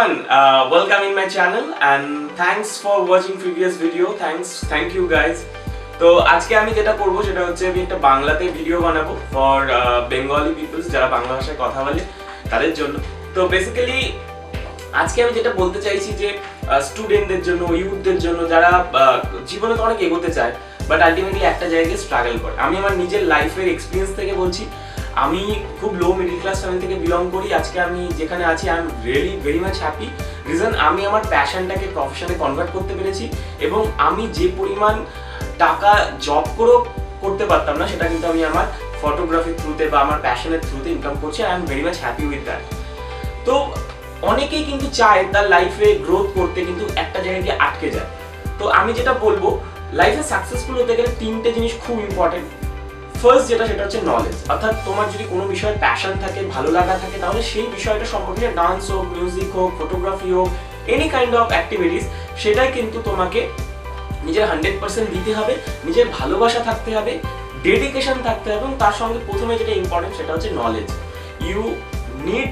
everyone, uh, welcome in my channel and thanks for watching previous video. Thanks, thank you guys. তো আজকে আমি যেটা করব সেটা হচ্ছে আমি একটা বাংলাতে ভিডিও বানাবো ফর বেঙ্গলি পিপলস যারা বাংলা ভাষায় কথা বলে তাদের জন্য তো বেসিক্যালি আজকে আমি যেটা বলতে চাইছি যে স্টুডেন্টদের জন্য ইউথদের জন্য যারা আহ, জীবনে তো অনেক এগোতে চায় বাট আলটিমেটলি একটা জায়গায় স্ট্রাগল করে আমি আমার নিজের লাইফের এক্সপিরিয়েন্স থেকে বলছি আমি খুব লো মিডিল ক্লাস ফ্যামিলি থেকে বিলং করি, আজকে আমি যেখানে আছি I am really very much happy reason আমি আমার প্যাশনটাকে প্রফেশনে কনভার্ট করতে পেরেছি এবং আমি যে পরিমাণ টাকা জব করেও করতে পারতাম না, সেটা কিন্তু আমি আমার ফটোগ্রাফির থ্রুতে বা আমার প্যাশনের থ্রুতে ইনকাম করছি I am very much happy with that তো অনেকেই কিন্তু চায় তার লাইফে গ্রোথ করতে, কিন্তু একটা জায়গায় গিয়ে আটকে যায়। তো আমি যেটা বলব লাইফে সাকসেসফুল হতে গেলে তিনটে জিনিস খুব ইম্পর্টেন্ট ফার্স্ট যেটা, সেটা হচ্ছে নলেজ অর্থাৎ তোমার যদি কোনো বিষয়ে প্যাশন থাকে, ভালো লাগা থাকে, তাহলে সেই বিষয়টা সম্পর্কে ডান্স হোক মিউজিক হোক ফটোগ্রাফি হোক এনি কাইন্ড অফ অ্যাক্টিভিটিস সেটাই কিন্তু তোমাকে নিজের হান্ড্রেড পার্সেন্ট দিতে হবে, নিজের ভালোবাসা থাকতে হবে ডেডিকেশন থাকতে হবে, এবং তার সঙ্গে প্রথমে যেটা ইম্পর্টেন্ট সেটা হচ্ছে knowledge you need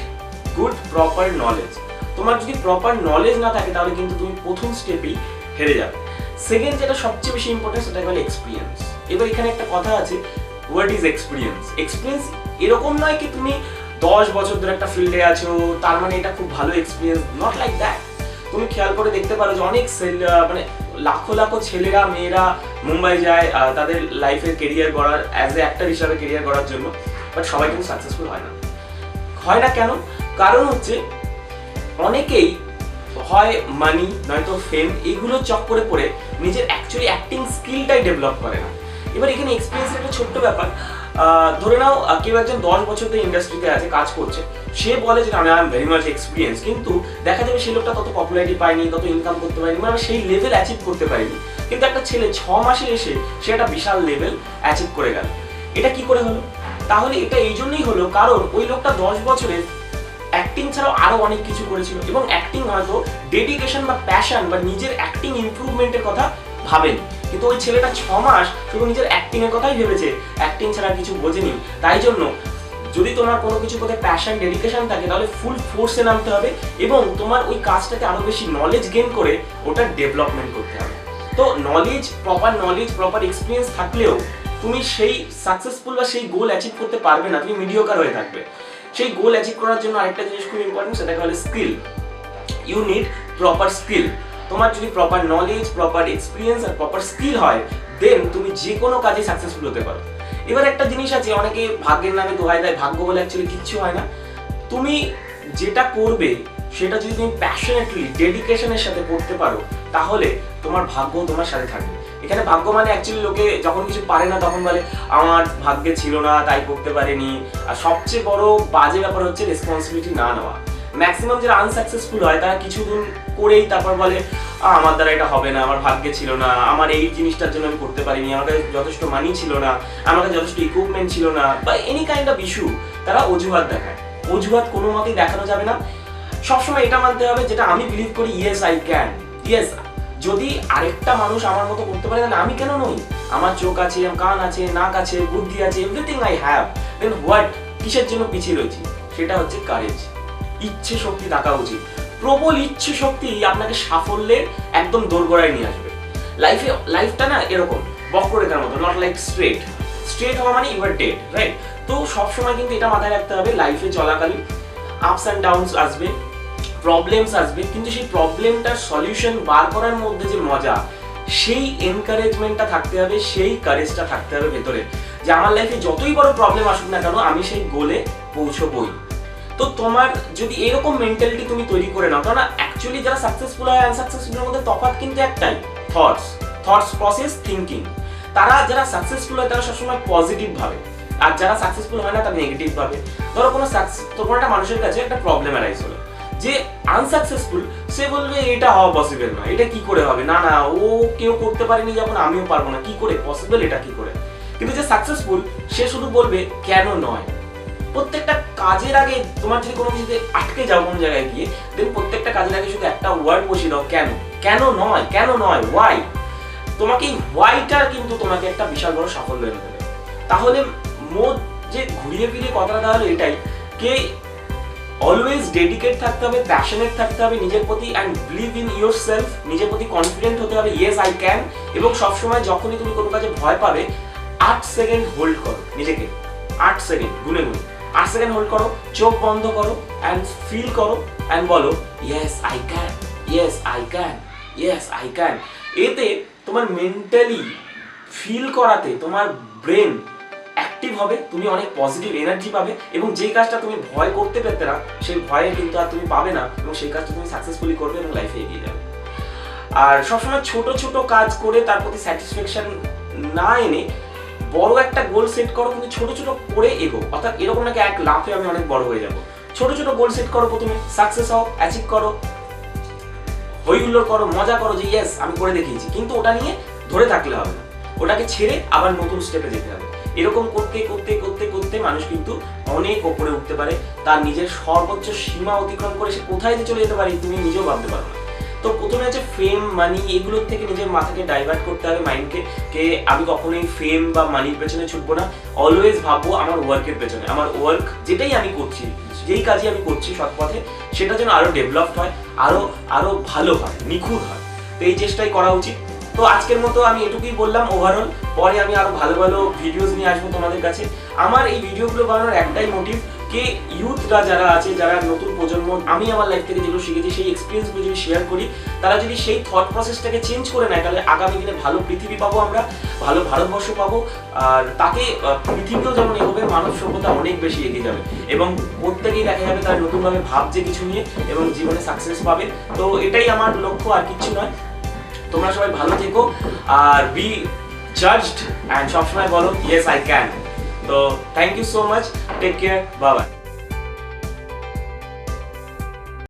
good proper knowledge তোমার যদি প্রপার নলেজ না থাকে, তাহলে কিন্তু তুমি প্রথম স্টেপেই হেরে যাবে। সেকেন্ড যেটা সবচেয়ে বেশি ইম্পর্টেন্ট সেটা হলো এক্সপিরিয়েন্স এবার এখানে একটা কথা আছে হোয়াট ইজ এক্সপিরিয়েন্স এক্সপিরিয়েন্স এরকম নয় কি তুমি দশ বছর ধরে একটা ফিল্ডে আছো, তার মানে এটা খুব ভালো এক্সপিরিয়েন্স নট লাইক দ্যাট তুমি খেয়াল করে দেখতে পারো যে অনেক মানে লাখো লাখো ছেলেরা, মেয়েরা মুম্বাই যায় তাদের লাইফের কেরিয়ার গড়ার অ্যাজ এ অ্যাক্টর হিসাবে কেরিয়ার গড়ার জন্য বাট সবাই কিন্তু সাকসেসফুল হয় না। হয় না কেন? কারণ হচ্ছে অনেকেই হয় মানি নয়তো ফেম এগুলো চক্করে পড়ে নিজের অ্যাকচুয়ালি অ্যাক্টিং স্কিলটাই ডেভেলপ করে না। এবার এখানে এক্সপিরিয়েন্সের একটা ছোট্ট ব্যাপার। ধরে নাও কেউ একজন দশ বছর ধরে ইন্ডাস্ট্রিতে আছে, কাজ করছে। সে বলে যে আমি I am very much experience কিন্তু দেখা যাবে সেই লোকটা তত পপুলারিটি পায়নি, তত ইনকাম করতে পারেনি মানে সেই লেভেল অ্যাচিভ করতে পারেনি। কিন্তু একটা ছেলে ছ মাসে এসে সে একটা বিশাল লেভেল অ্যাচিভ করে গেল। এটা কি করে হলো? তাহলে এটা এই জন্যই হলো, কারণ ওই লোকটা দশ বছরের অ্যাক্টিং ছাড়াও আরও অনেক কিছু করেছিল এবং অ্যাক্টিং হয়তো ডেডিকেশন বা প্যাশন বা নিজের অ্যাক্টিং ইমপ্রুভমেন্টের কথা ভাবেনি। কিন্তু ওই ছেলেটা ছ মাস শুধু নিজের অ্যাক্টিং এর কথাই ভেবেছে। অ্যাক্টিং ছাড়া কিছু বোঝেনি। তাই জন্য যদি তোমার কোনো কিছু প্রতি প্যাশন ডেডিকেশন থাকে, তাহলে ফুল ফোর্সে নামতে হবে এবং তোমার ওই কাজটাকে আরও বেশি নলেজ গেইন করে ওটা ডেভেলপমেন্ট করতে হবে। তো knowledge proper knowledge proper experience থাকলেও তুমি সেই সাকসেসফুল বা সেই গোল অ্যাচিভ করতে পারবে না। তুমি মিডিওকার হয়ে থাকবে। সেই গোল অ্যাচিভ করার জন্য আরেকটা জিনিস খুব ইম্পর্টেন্ট সেটা হলো skill you need proper skill তোমার যদি প্রপার নলেজ প্রপার এক্সপিরিয়েন্স আর প্রপার স্কিল হয় দেন তুমি যে কোনো কাজে সাকসেসফুল হতে পারো। এবার একটা জিনিস আছে, অনেকে ভাগ্যের নামে দোহাই দেয়, ভাগ্য বলে অ্যাকচুয়ালি কিচ্ছু হয় না। তুমি যেটা করবে, সেটা যদি তুমি প্যাশনেটলি ডেডিকেশনের সাথে করতে পারো, তাহলে তোমার ভাগ্য তোমার সাথে থাকবে। এখানে ভাগ্য মানে অ্যাকচুয়ালি লোকে যখন কিছু পারে না, তখন বলে, আমার ভাগ্যে ছিল না, তাই করতে পারেনি। আর সবচেয়ে বড় বাজে ব্যাপার হচ্ছে রেসপন্সিবিলিটি না নেওয়া। ম্যাক্সিমাম যারা আনসাকসেসফুল হয়, তারা কিছুদিন করেই তারপর বলে আমার দ্বারা এটা হবে না, আমার ভাগ্যে ছিল না, আমার এই জিনিসটার জন্য আমি করতে পারিনি, আমার কাছে যথেষ্ট মানি ছিল না, আমার কাছে যথেষ্ট ইকুইপমেন্ট ছিল না, বা এনি কাইন্ড অফ ইস্যু তারা অজুহাত দেখায়। অজুহাত কোনো মতেই দেখানো যাবে না। সবসময় এটা মানতে হবে যেটা আমি বিলিভ করি ইয়েস আই ক্যান ইয়েস যদি আরেকটা মানুষ আমার মতো করতে পারে, তাহলে আমি কেন নই? আমার চোখ আছে কান আছে, নাক আছে, বুদ্ধি আছে everything I have then what কিসের জন্য পিছিয়ে রয়েছি? সেটা হচ্ছে কারেজ ইচ্ছে শক্তি থাকা উচিত। প্রবল ইচ্ছে শক্তি আপনাকে সাফল্যের একদম দোরগোড়ায় নিয়ে আসবে। লাইফে লাইফটা না এরকম, বক্ররেখার মতো নট লাইক স্ট্রেট স্ট্রেট হওয়া মানে ইউর ডেড রাইট তো সবসময় কিন্তু এটা মাথায় রাখতে হবে লাইফে চলাকালীন আপস অ্যান্ড ডাউনস আসবে প্রবলেমস আসবে, কিন্তু সেই প্রবলেমটার সলিউশন বার করার মধ্যে যে মজা, সেই এনকারেজমেন্টটা থাকতে হবে, সেই কারেজটা থাকতে হবে ভেতরে। যে আমার লাইফে যতই বড় প্রবলেম আসুক না কেন, আমি সেই গোলে পৌঁছবই। তো তোমার যদি এরকম মেন্টালিটি তুমি তৈরি করে নাও কারণ অ্যাকচুয়ালি যারা সাকসেসফুল হয় আনসাকসেসফুলের মধ্যে তফাৎ কিন্তু একটাই থটস থটস প্রসেস থিঙ্কিং তারা যারা সাকসেসফুল হয়, তারা সবসময় পজিটিভ ভাবে। আর যারা সাকসেসফুল হয় না, তারা নেগেটিভ ভাবে। ধরো কোনো কোনো একটা মানুষের কাছে একটা প্রবলেম অ্যারাইজ হলো। যে আনসাকসেসফুল সে বলবে, এটা হওয়া পসিবল না। এটা কি করে হবে? না না, ও কেউ করতে পারেনি যখন আমিও পারব না। কি করে? পসিবল এটা কি করে? কিন্তু যে সাকসেসফুল সে শুধু বলবে, কেন নয়? প্রত্যেকটা কাজের আগে তোমার যদি কোনো কিছুতে আটকে যাও কোনো জায়গায় গিয়ে দেন প্রত্যেকটা কাজের আগে শুধু একটা ওয়ার্ড বসিয়ে দাও, কেন? কেন নয়? কেন নয়? ওয়াই তোমাকে এই ওয়াইটা কিন্তু তোমাকে একটা বিশাল বড় সাফল্য এনে দেবে। তাহলে মোট যে ঘুরিয়ে ফিরিয়ে কথাটা তাহলে এটাই, কে অলওয়েজ ডেডিকেট থাকতে হবে প্যাশনেট থাকতে হবে, নিজের প্রতি and believe in yourself নিজের প্রতি কনফিডেন্ট হতে হবে ইয়েস আই ক্যান এবং সবসময় যখনই তুমি কোনো কাজে ভয় পাবে, আট সেকেন্ড হোল্ড করো নিজেকে। আট সেকেন্ড গুনে গুনে। আট সেকেন্ড হোল্ড করো, চোখ বন্ধ করো অ্যান্ড ফিল করো অ্যান্ড বলো yes I can yes I can yes I can এতে তোমার মেন্টালি ফিল করাতে তোমার ব্রেন অ্যাক্টিভ হবে, তুমি অনেক পজিটিভ এনার্জি পাবে এবং যে কাজটা তুমি ভয় করতে পেতে না, সেই ভয়ে কিন্তু আর তুমি পাবে না এবং সেই কাজটা তুমি সাকসেসফুলি করবে এবং লাইফে এগিয়ে যাবে। আর সবসময় ছোট ছোট কাজ করে তার প্রতি স্যাটিসফ্যাকশন না এনে বড় একটা গোল সেট করো, কিন্তু ছোট ছোট করে এগো। অর্থাৎ এরকম নাকি এক লাফে আমি অনেক বড় হয়ে যাব। ছোট ছোট গোল সেট করো প্রথমে সাকসেস হও অ্যাচিভ করো হইহুল্লোড় করো, মজা করো যে ইয়েস আমি করে দেখিয়েছি। কিন্তু ওটা নিয়ে ধরে থাকলে হবে না। ওটাকে ছেড়ে আবার নতুন স্টেপে যেতে হবে। এরকম করতে করতে করতে করতে মানুষ কিন্তু অনেক ওপরে উঠতে পারে। তার নিজের সর্বোচ্চ সীমা অতিক্রম করে সে কোথায় চলে যেতে পারে, তুমি নিজেও ভাবতে পারো না। তো প্রথমে হচ্ছে ফেম মানি এগুলোর থেকে নিজের মাথাকে ডাইভার্ট করতে হবে মাইন্ডকে কে আমি কখনোই ফেম বা মানির পেছনে ছুটবো না। অলওয়েজ ভাববো আমার ওয়ার্কের পেছনে, আমার ওয়ার্ক যেটাই আমি করছি, যেই কাজই আমি করছি সৎ পথে সেটা যেন আরও ডেভেলপড হয়, আরও আরও ভালো হয়, নিখুঁত হয়। তো এই চেষ্টাই করা উচিত। তো আজকের মতো আমি এটুকুই বললাম ওভারঅল পরে আমি আরও ভালো ভালো ভিডিওস নিয়ে আসব তোমাদের কাছে। আমার এই ভিডিওগুলো বানানোর একটাই মোটিভ কে ইউথরা যারা আছে যারা নতুন প্রজন্ম আমি আমার লাইফ থেকে যেগুলো শিখেছি সেই এক্সপিরিয়েন্সগুলো যদি শেয়ার করি তারা যদি সেই থট প্রসেসটাকে চেঞ্জ করে নেয় তাহলে আগামী দিনে ভালো পৃথিবী পাবো আমরা ভালো ভারতবর্ষ পাবো আর তাকে আহ, পৃথিবীও যেমন এগোবে মানব সভ্যতা অনেক বেশি এগিয়ে যাবে। এবং প্রত্যেকেই দেখা যাবে তারা নতুনভাবে ভাবছে কিছু নিয়ে এবং জীবনে সাকসেস পাবে। তো এটাই আমার লক্ষ্য আর কিছু নয়। তোমরা সবাই ভালো থেকো আর বি জাজড অ্যান্ড সবসময় বলো yes I can So thank you so much. Take care. Bye bye.